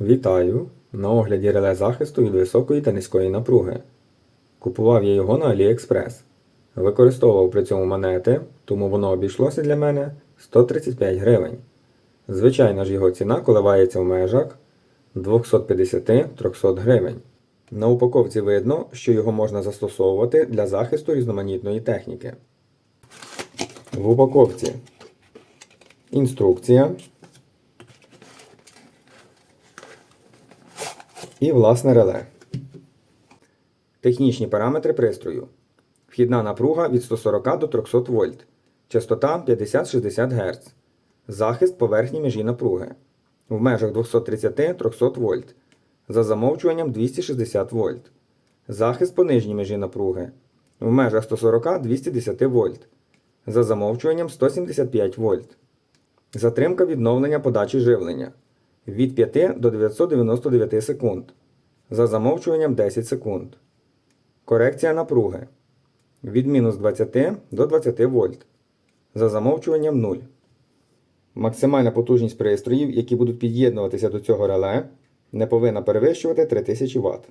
Вітаю! На огляді реле захисту від високої та низької напруги. Купував я його на AliExpress. Використовував при цьому монети, тому воно обійшлося для мене 135 гривень. Звичайно ж його ціна коливається в межах 250-300 гривень. На упаковці видно, що його можна застосовувати для захисту різноманітної техніки. В упаковці інструкція. І власне реле. Технічні параметри пристрою. Вхідна напруга від 140 до 300 вольт. Частота 50-60 Гц. Захист поверхні межі напруги. В межах 230-300 вольт. За замовчуванням 260 вольт. Захист по нижній межі напруги. В межах 140-210 вольт. За замовчуванням 175 вольт. Затримка відновлення подачі живлення від 5 до 999 секунд. За замовчуванням 10 секунд. Корекція напруги від мінус 20 до 20 вольт. За замовчуванням 0. Максимальна потужність пристроїв, які будуть під'єднуватися до цього реле, не повинна перевищувати 3000 Вт.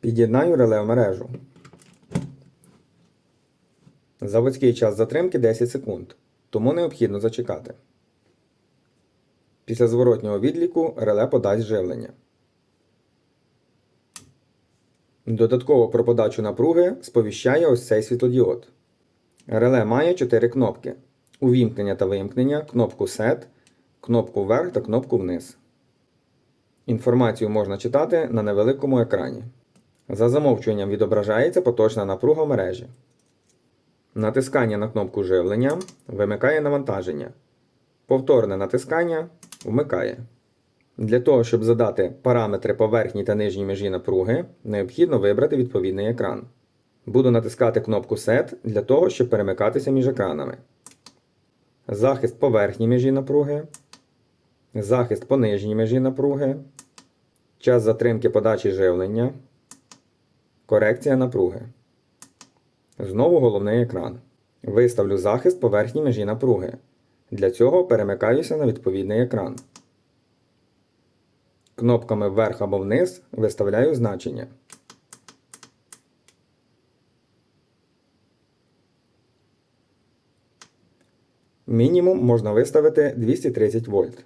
Під'єднаю реле в мережу. Заводський час затримки 10 секунд, тому необхідно зачекати. Після зворотнього відліку реле подасть живлення. Додатково про подачу напруги сповіщає ось цей світлодіод. Реле має 4 кнопки: увімкнення та вимкнення, кнопку SET, кнопку вверх та кнопку вниз. Інформацію можна читати на невеликому екрані. За замовчуванням відображається поточна напруга мережі. Натискання на кнопку живлення вимикає навантаження. Повторне натискання вмикає. Для того, щоб задати параметри поверхні та нижній межі напруги, необхідно вибрати відповідний екран. Буду натискати кнопку Set для того, щоб перемикатися між екранами. Захист поверхні межі напруги. Захист по нижній межі напруги. Час затримки подачі живлення. Корекція напруги. Знову головний екран. Виставлю захист поверхні межі напруги. Для цього перемикаюся на відповідний екран. Кнопками вверх або вниз виставляю значення. Мінімум можна виставити 230 вольт.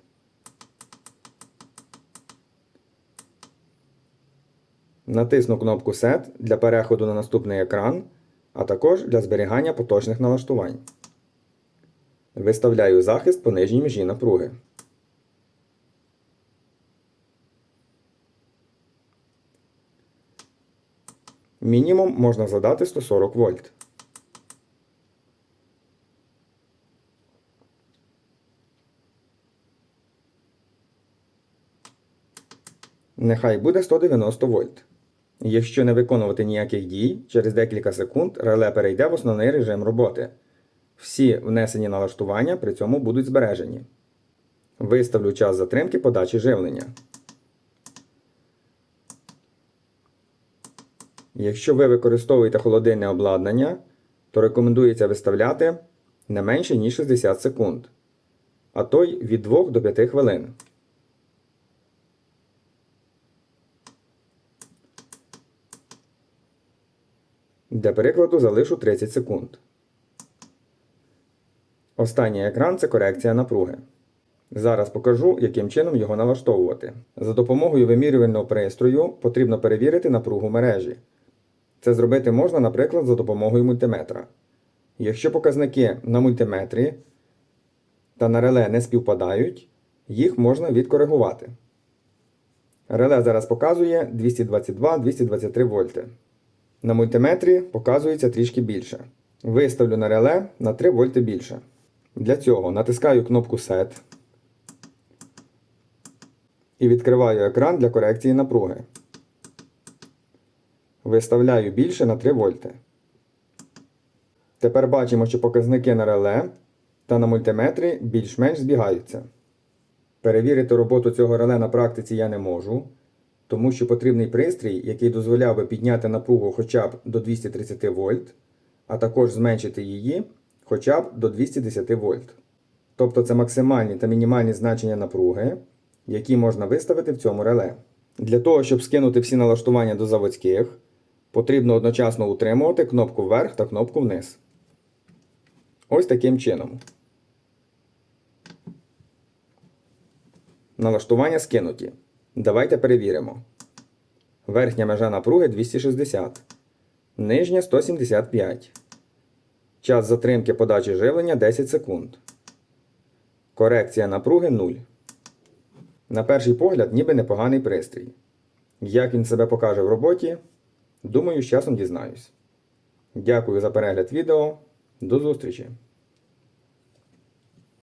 Натисну кнопку Set для переходу на наступний екран, а також для зберігання поточних налаштувань. Виставляю захист по нижній межі напруги. Мінімум можна задати 140 вольт. Нехай буде 190 вольт. Якщо не виконувати ніяких дій, через декілька секунд реле перейде в основний режим роботи. Всі внесені налаштування при цьому будуть збережені. Виставлю час затримки подачі живлення. Якщо ви використовуєте холодильне обладнання, то рекомендується виставляти не менше ніж 60 секунд, а то й від 2 до 5 хвилин. Для прикладу залишу 30 секунд. Останній екран це корекція напруги. Зараз покажу, яким чином його налаштовувати. За допомогою вимірювального пристрою потрібно перевірити напругу мережі. Це зробити можна, наприклад, за допомогою мультиметра. Якщо показники на мультиметрі та на реле не співпадають, їх можна відкоригувати. Реле зараз показує 222-223 вольти. На мультиметрі показується трішки більше. Виставлю на реле на 3 вольти більше. Для цього натискаю кнопку Set і відкриваю екран для корекції напруги. Виставляю більше на 3 вольти. Тепер бачимо, що показники на реле та на мультиметрі більш-менш збігаються. Перевірити роботу цього реле на практиці я не можу, тому що потрібний пристрій, який дозволяв би підняти напругу хоча б до 230 вольт, а також зменшити її хоча б до 210 вольт. Тобто це максимальні та мінімальні значення напруги, які можна виставити в цьому реле. Для того, щоб скинути всі налаштування до заводських, потрібно одночасно утримувати кнопку вверх та кнопку вниз. Ось таким чином. Налаштування скинуті. Давайте перевіримо. Верхня межа напруги 260. Нижня 175. Час затримки подачі живлення 10 секунд. Корекція напруги 0. На перший погляд, ніби непоганий пристрій. Як він себе покаже в роботі, думаю, з часом дізнаюсь. Дякую за перегляд відео. До зустрічі!